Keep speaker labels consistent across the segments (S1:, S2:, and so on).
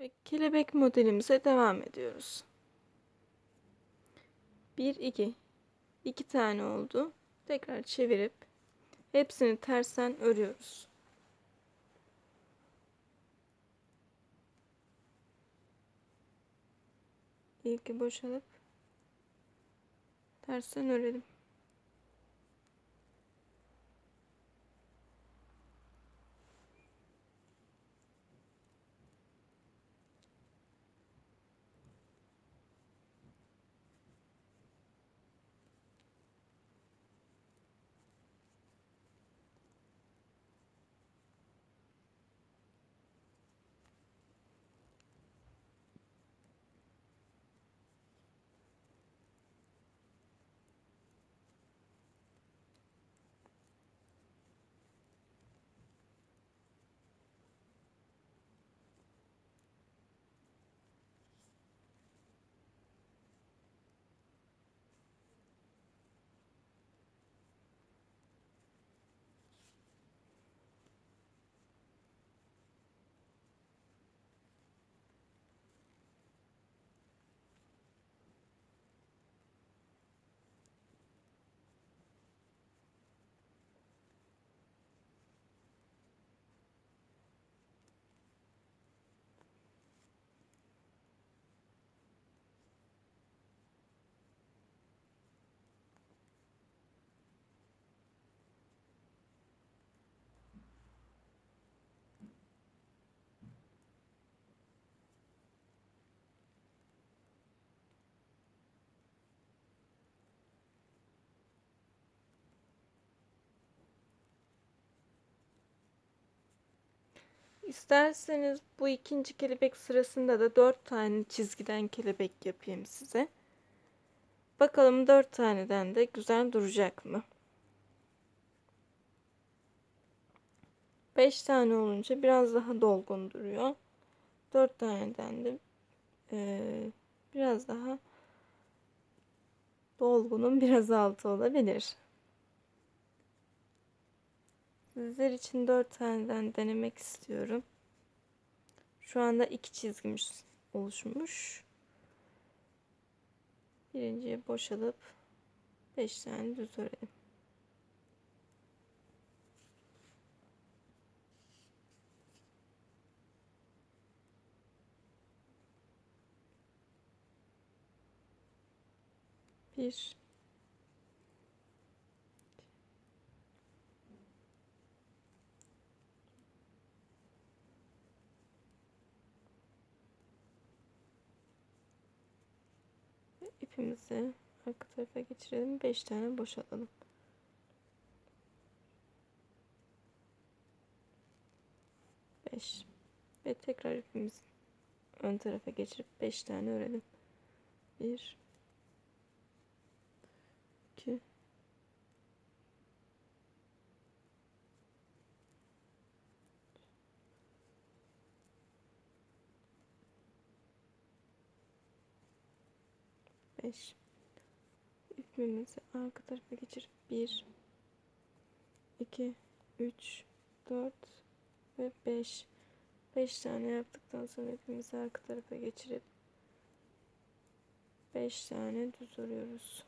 S1: Ve kelebek modelimize devam ediyoruz. 1 2 2 tane oldu. Tekrar çevirip hepsini tersten örüyoruz. İlki boşalıp tersten örelim. İsterseniz bu ikinci kelebek sırasında da dört tane çizgiden kelebek yapayım size. Bakalım dört taneden de güzel duracak mı? Beş tane olunca biraz daha dolgun duruyor. Dört taneden de e, biraz daha dolgunun biraz altı olabilir. Sizler için dört taneden denemek istiyorum. Şu anda iki çizgimiz oluşmuş. Birinciyi boşalıp beş tane düz örelim. Bir, ipimizi arka tarafa geçirelim. 5 tane boşaltalım. Beş ve tekrar ipimizi ön tarafa geçirip 5 tane örelim. 1 2 5 ipimizi arka tarafa geçirip 1 2 3 4 ve 5 5 tane yaptıktan sonra ipimizi arka tarafa geçirip 5 tane düz örüyoruz.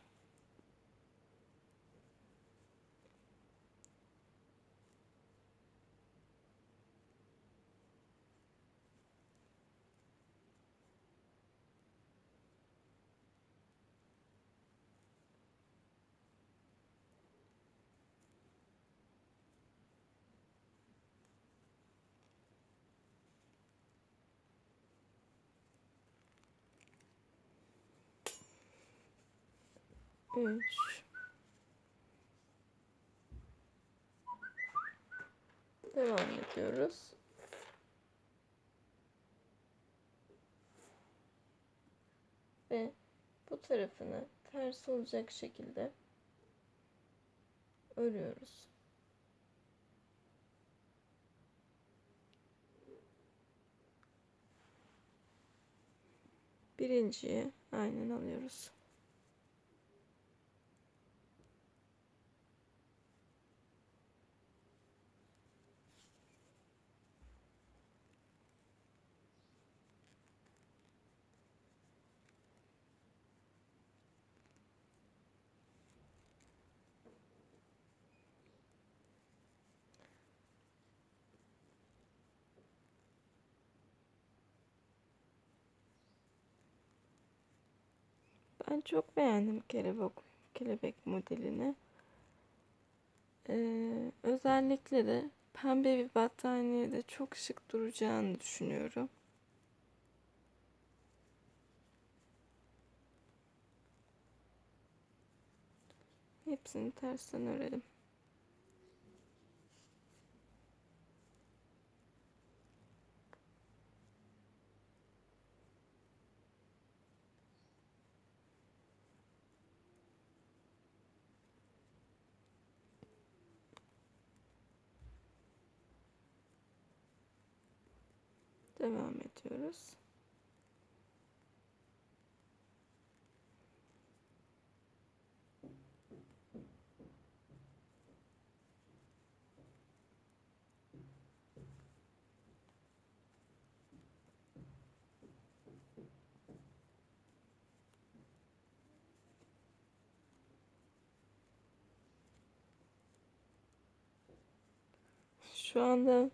S1: Üç. Devam ediyoruz. Ve bu tarafını ters olacak şekilde örüyoruz. Birinciyi aynen alıyoruz. Ben çok beğendim kelebek kelebek modelini. Ee, özellikle de pembe bir battaniyede çok şık duracağını düşünüyorum. Hepsini tersten örelim. Devam ediyoruz. Şu anda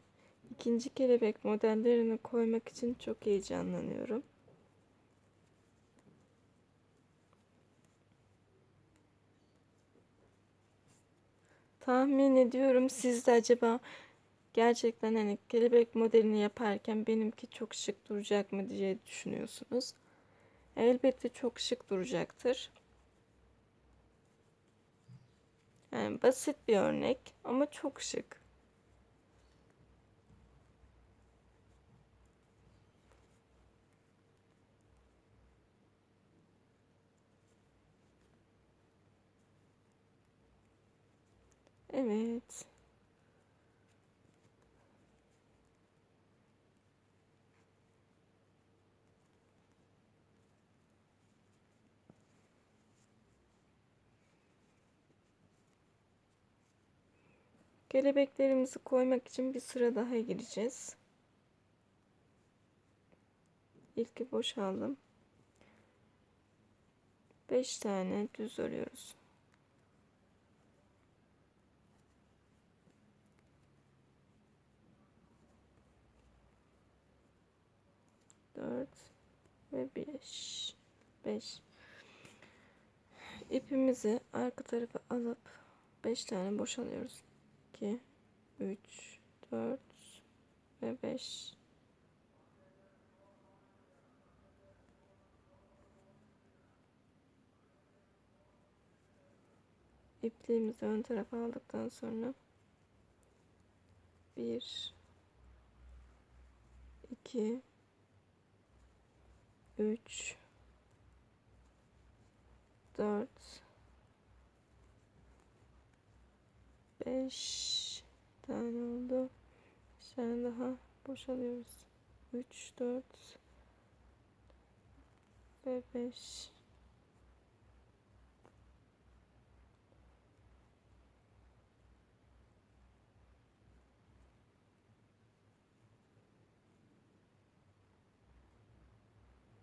S1: ikinci kelebek modellerini koymak için çok heyecanlanıyorum. Tahmin ediyorum siz de acaba gerçekten hani kelebek modelini yaparken benimki çok şık duracak mı diye düşünüyorsunuz. Elbette çok şık duracaktır. Yani basit bir örnek ama çok şık. Evet. Kelebeklerimizi koymak için bir sıra daha gireceğiz. İlki boşaldım. 5 tane düz örüyoruz. Dört ve beş. Beş. İpimizi arka tarafa alıp beş tane boşalıyoruz. 2, 3, 4 ve 5. İpliğimizi ön tarafa aldıktan sonra 1 2 3 4 5 tane oldu. Bir tane daha boşalıyoruz. 3 4 ve 5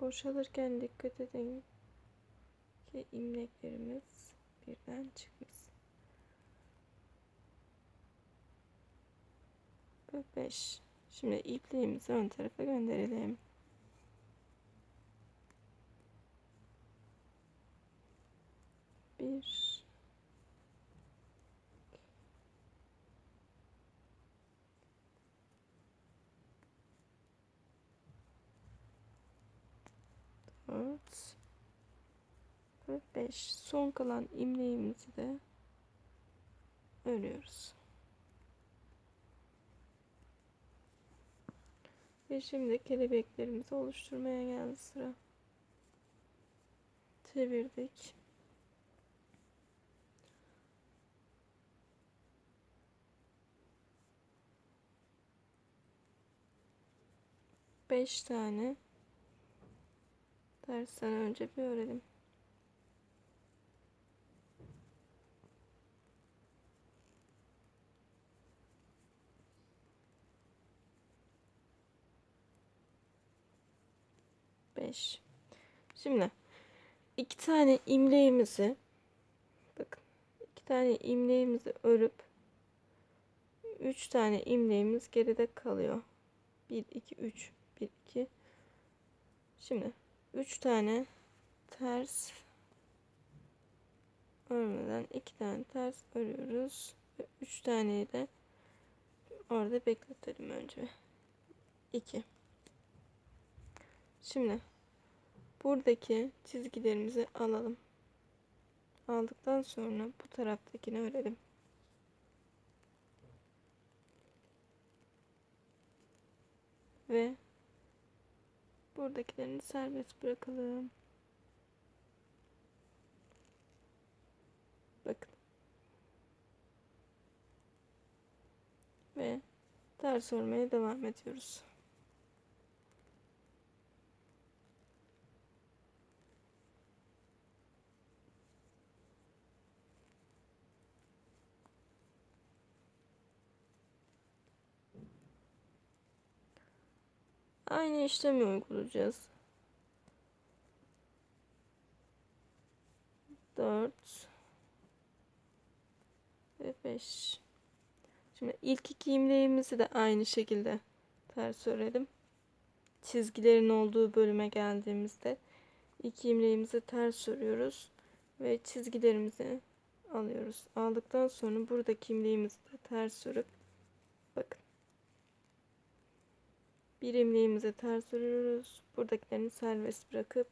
S1: Boşalırken dikkat edin ki imleklerimiz birden çıkmasın. Ve 5. Şimdi ipliğimizi ön tarafa gönderelim. 5 son kalan imleğimizi de örüyoruz. Ve şimdi kelebeklerimizi oluşturmaya geldi sıra. Çevirdik. Beş tane dersten önce bir örelim. Beş. Şimdi iki tane imleğimizi bakın iki tane imleğimizi örüp üç tane imleğimiz geride kalıyor. Bir, iki, üç. Bir, iki. Şimdi 3 tane ters örmeden iki tane ters örüyoruz. Ve üç taneyi de orada bekletelim önce. 2 Şimdi buradaki çizgilerimizi alalım. Aldıktan sonra bu taraftakini örelim. Ve buradakilerini serbest bırakalım. Bakın. Ve ters örmeye devam ediyoruz. Aynı işlemi uygulayacağız. 4 ve 5 Şimdi ilk iki imleğimizi de aynı şekilde ters örelim. Çizgilerin olduğu bölüme geldiğimizde iki imleğimizi ters örüyoruz ve çizgilerimizi alıyoruz. Aldıktan sonra buradaki imleğimizi de ters örüp bakın. Bir imleğimizi ters örüyoruz. Buradakilerini serbest bırakıp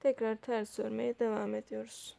S1: tekrar ters örmeye devam ediyoruz.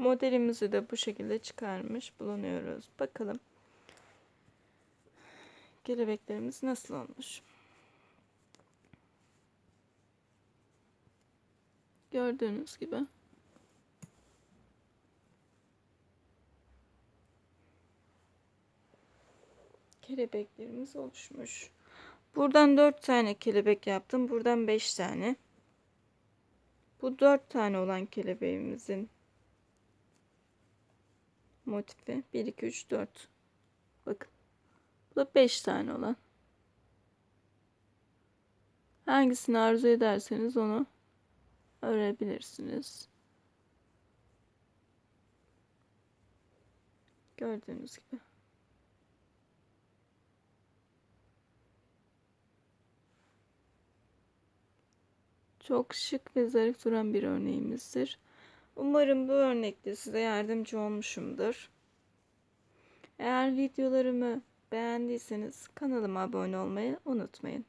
S1: Modelimizi de bu şekilde çıkarmış bulunuyoruz. Bakalım kelebeklerimiz nasıl olmuş. Gördüğünüz gibi kelebeklerimiz oluşmuş. Buradan 4 tane kelebek yaptım. Buradan 5 tane. Bu 4 tane olan kelebeğimizin motifi 1 2 3 4 bakın. Bu da 5 tane olan. Hangisini arzu ederseniz onu örebilirsiniz. Gördüğünüz gibi. Çok şık ve zarif duran bir örneğimizdir. Umarım bu örnekte size yardımcı olmuşumdur. Eğer videolarımı beğendiyseniz kanalıma abone olmayı unutmayın.